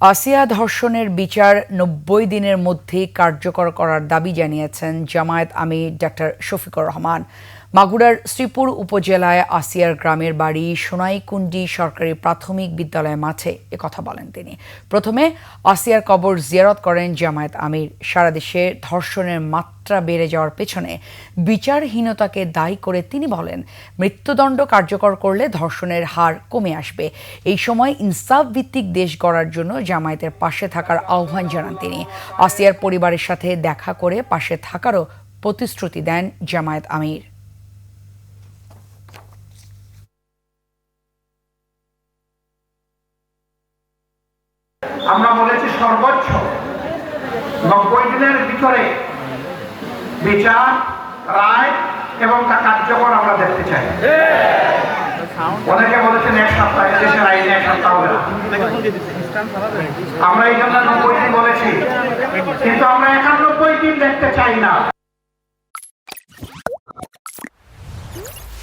আসিয়া ধর্ষণের বিচার নব্বই দিনের মধ্যে কার্যকর করার দাবি জানিয়েছেন জামায়াত আমির ডাক্তার শফিকুর রহমান। মাগুরার শ্রীপুর উপজেলায় আসিয়ার গ্রামের বাড়ি সোনাইকুণ্ডি সরকারি প্রাথমিক বিদ্যালয় মাঠে কথা বলেন তিনি। প্রথমে আসিয়ার কবর জিয়ারত করেন জামায়াত আমির। সারা দেশে ধর্ষণের মাত্রা বেড়ে যাওয়ার পেছনে বিচারহীনতাকে দায়ী করে তিনি বলেন, মৃত্যুদণ্ড কার্যকর করলে ধর্ষণের হার কমে আসবে। এই সময় ইনসাফ ভিত্তিক দেশ গড়ার জন্য জামায়াতের পাশে থাকার আহ্বান জানান তিনি। আসিয়ার পরিবারের সাথে দেখা করে পাশে থাকারও প্রতিশ্রুতি দেন জামায়াত আমির। আমরা বলেছি সর্বোচ্চ। নব্বই দিনের ভিতরে বিচার, রায় এবং তা কার্যকর আমরা দেখতে চাই। অনেকে বলেছেন এক সপ্তাহ, দেশের আইনে এক সপ্তাহ হবে না। আমরা এই জন্য নব্বই দিন বলেছি। কিন্তু আমরা একানব্বই দিন দেখতে চাই না।